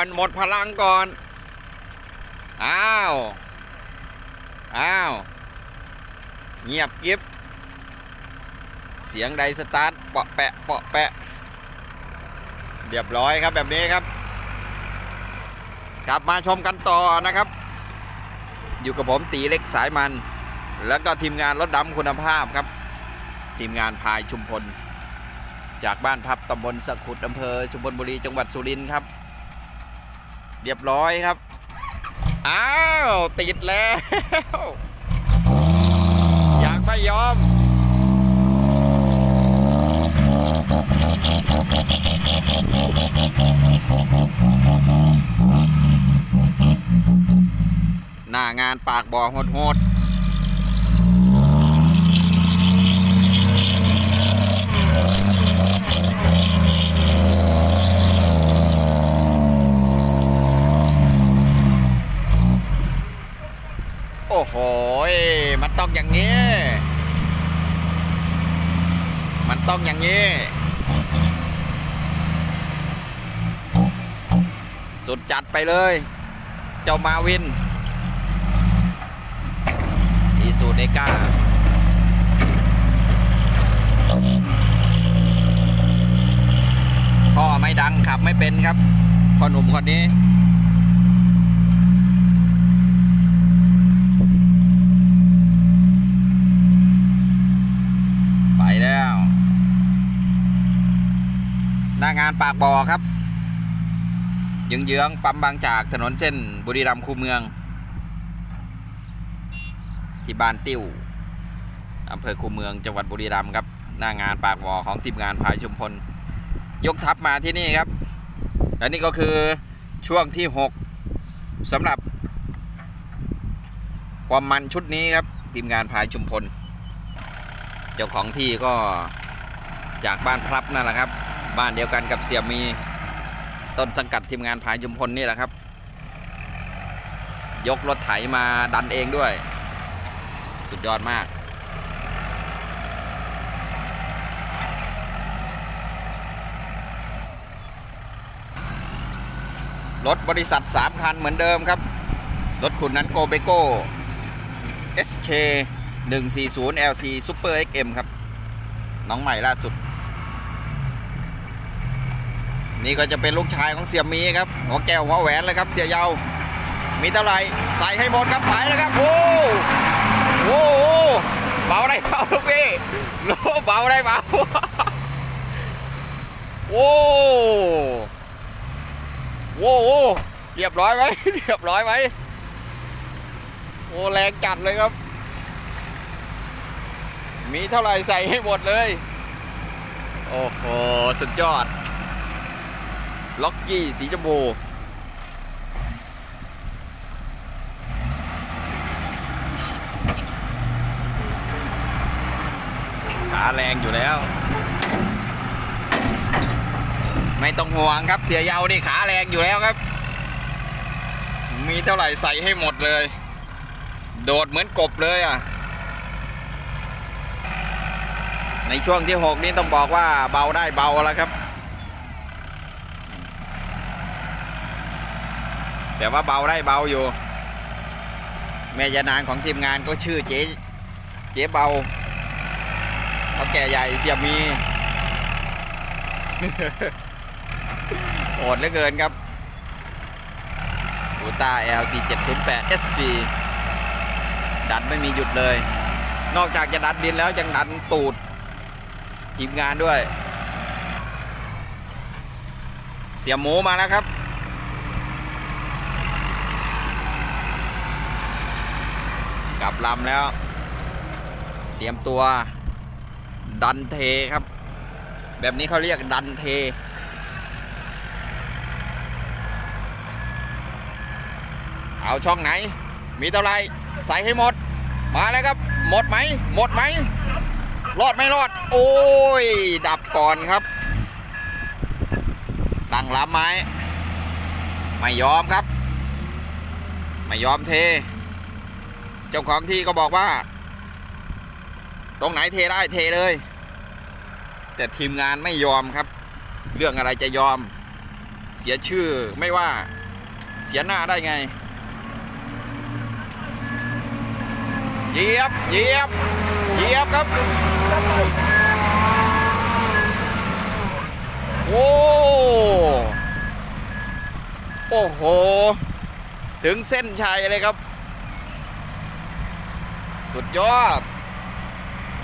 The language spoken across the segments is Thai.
่อนหมดพลังก่อน อ้าว อ้าว เงียบกิบเสียงใดสตาร์ทเปาะแปะเปาะแปะ เรียบร้อยครับแบบนี้ครับ กลับมาชมกันต่อนะครับ อยู่กับผมตีเล็กสายมัน แล้วก็ทีมงานรถดำคุณภาพครับ ทีมงานพายชุมพลจากบ้านพับตำบลสะขุดอำเภอชุมพลบุรีจังหวัดสุรินทร์ครับ เรียบร้อยครับ อ้าว ติดแล้วอยากไม่ยอม หน้างานปากบ่อโหดๆโอ้โหยมันต้องอย่างนี้ มันต้ อย่างนี้ สุดจัดไปเลย เจ้ามาวินอีสูเนก้าพ่อไม่ดังขับไม่เป็นครับพ่อหนุ่มคนนี้ ไปแล้ว หน้านปากบ่อครับเยื้องๆปั๊มบางจากถนนเส้นบุรีรัมย์คูเมือง ที่บ้านติ้วอำเภอคูเมืองจังหวัดบุรีรัมย์ครับ หน้างานปากบ่อของทีมงานพายชุมพล ยกทัพมาที่นี่ครับ และนี่ก็คือช่วงที่ 6สำหรับ ความมันชุดนี้ครับ ทีมงานพายชุมพล เจ้าของที่ก็จากบ้านพลับนั่นแหละครับ บ้านเดียวกันกับเสียมีต้นสังกัดทีมงานพายชุมพลนี่แหละครับ ยกรถไถมาดันเองด้วย สุดยอดมาก รถบริษัท 3 คันเหมือนเดิมครับ รถขุนนั้นโกเบโก้ SK 140 LC Super XM ครับ น้องใหม่ล่าสุด นี่ก็จะเป็นลูกชายของเสียมีครับหัวแก้วหัวแหวนเลยครับเสียเยาว มีเท่าไหร่ใส่ให้หมดครับไปแล้วครับโอ้โหเบาได้เบาลูกพี่โลเบาได้เบาโอ้โหเรียบร้อยไหมเรียบร้อยไหมโอ้แรงจัดเลยครับ มีเท่าไหร่ใส่ให้หมดเลย โอ้โห สุดยอด ล็อกกี้สีชมพูขาแรงอยู่แล้ว ไม่ต้องห่วงครับเสียยาวนี่ขาแรงอยู่แล้วครับ มีเท่าไหร่ใส่ให้หมดเลย โดดเหมือนกบเลยอะในช่วงที่ 6 นี้ต้องบอกว่าเบาได้เบาแล้วครับ แต่ว่าเบาได้เบาอยู่ แม่ยานางของทีมงานก็ชื่อเจ๊เจ๊เบาเขาแก่ใหญ่เสียมีโหดเหลือเกินครับอูต้า LC 708 SV ดันไม่มีหยุดเลย นอกจากจะดันดินแล้วยังดันตูดทีมงานด้วย เสียหมูมาแล้วครับ กลับลำแล้ว เตรียมตัวดันเทครับ แบบนี้เขาเรียกดันเท เอาช่องไหน มีเท่าไรใส่ให้หมด มาแล้วครับ หมดไหม หมดไหม รอดไม่รอด โอ้ย ดับก่อนครับ ตั้งลำไหมไม่ยอมครับ ไม่ยอมเท เจ้าของที่ก็บอกว่า ตรงไหนเทได้เทเลย แต่ทีมงานไม่ยอมครับ เรื่องอะไรจะยอม เสียชื่อไม่ว่าเสียหน้าได้ไงเหยียบเหยียบเหยียบครับ โอ้โอ้โห ถึงเส้นชัยเลยครับ สุดยอด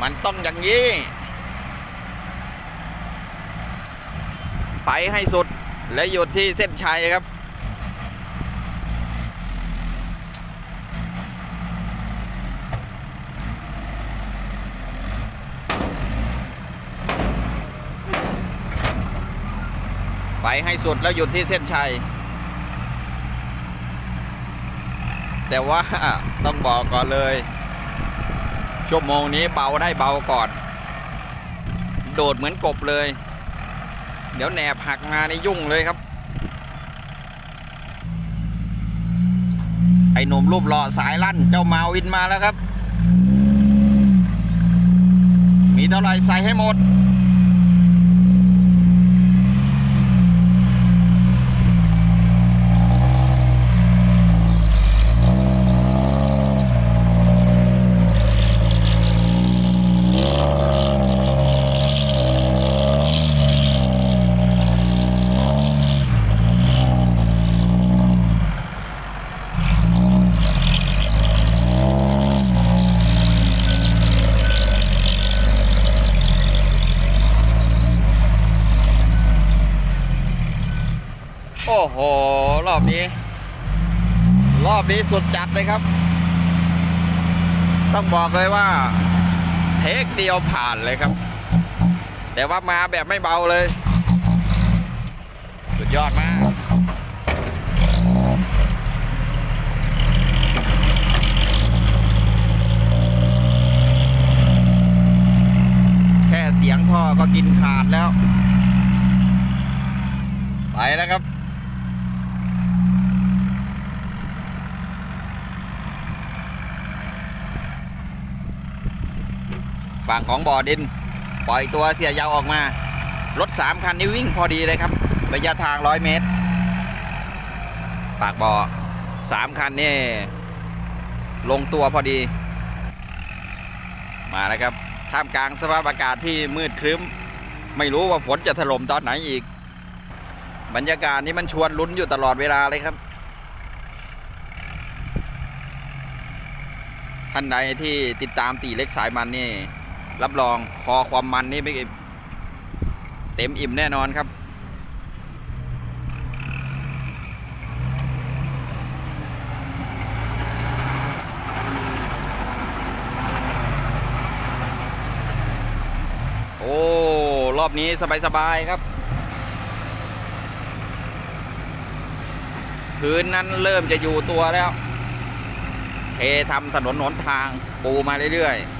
มันต้องอย่างนี้ ไปให้สุดและหยุดที่เส้นชัยครับ ไปให้สุดแล้วหยุดที่เส้นชัยแต่ว่าต้องบอกก่อนเลย ชั่วโมงนี้เบาได้เบาก่อน โดดเหมือนกบเลย เดี๋ยวแหนบหักมาในยุ่งเลยครับ ไอ้หนุ่มรูปหล่อสายลั่นเจ้ามาวินมาแล้วครับ มีเท่าไหร่ใส่ให้หมด โอ้โห รอบนี้ รอบนี้สุดจัดเลยครับ ต้องบอกเลยว่า เทคเดียวผ่านเลยครับ แต่ว่ามาแบบไม่เบาเลย สุดยอดมาก แค่เสียงท่อก็กินขาดแล้ว ไปแล้วครับ ฝั่งของบ่อดิน ปล่อยตัวเสียยาวออกมา รถสามคันนี้วิ่งพอดีเลยครับ ระยะทางร้อยเมตร ปากบ่อสามคันนี่ลงตัวพอดี มาแล้วครับ ท่ามกลางสภาพอากาศที่มืดครึ้ม ไม่รู้ว่าฝนจะถล่มตอนไหนอีก บรรยากาศนี้มันชวนลุ้นอยู่ตลอดเวลาเลยครับท่านใดที่ติดตามตีเล็กสายมันนี่ รับรองคอความมันนี่ไม่เต็มอิ่มแน่นอนครับโอ้รอบนี้สบายๆครับพื้นนั้นเริ่มจะอยู่ตัวแล้วเททำถนนหนทางปูมาเรื่อยๆ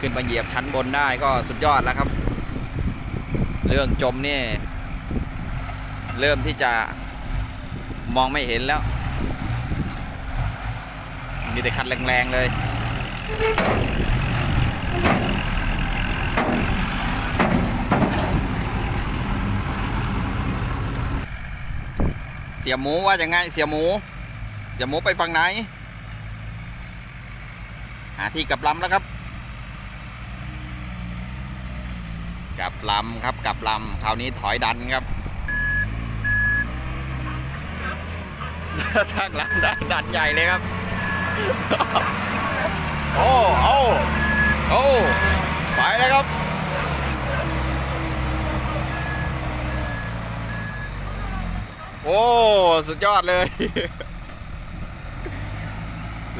ขึ้นมาเหยียบชั้นบนได้ก็สุดยอดแล้วครับ เรื่องจมนี่เริ่มที่จะมองไม่เห็นแล้ว มีแต่คันแรงๆเลย เสียหมูว่าอยังไงเสียหมู เสียหมูไปฝั่งไหน หาที่กับลำแล้วครับ กลับลำครับกลับลำคราวนี้ถอยดันครับทางหลังดันดันใหญ่เลยครับ โอ้โอ้โอ้ไปเลยครับโอ้ สุดยอดเลย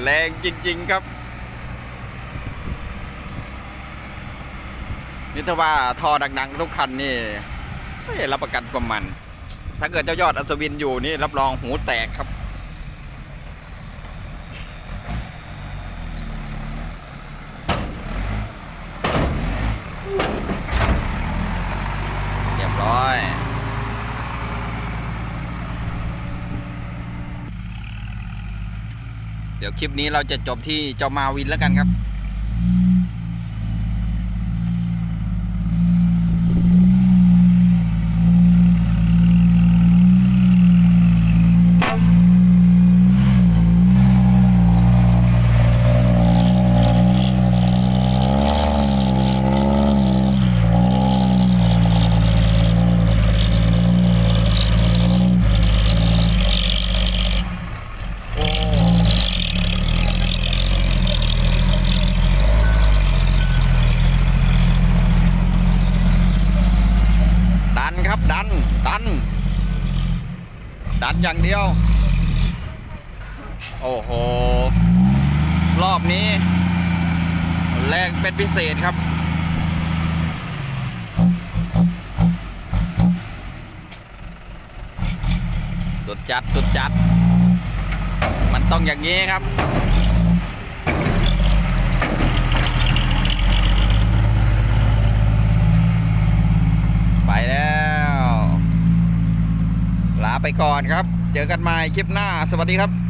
แรงจริง ๆ ครับ นี่ถ้าว่าทอดัง ๆ ทุกคันนี่รับประกันความมัน ถ้าเกิดเจ้ายอดอัศวินอยู่นี่รับรองหูแตกครับเรียบร้อยเดี๋ยวคลิปนี้เราจะจบที่เจ้ามาวินแล้วกันครับ ดันดัน ดันอย่างเดียว โอ้โห รอบนี้ แรงเป็นพิเศษครับ สุดจัดสุดจัด มันต้องอย่างนี้ครับ ไปแล้ว ลา ไปก่อนครับ เจอกันใหม่คลิปหน้า สวัสดีครับ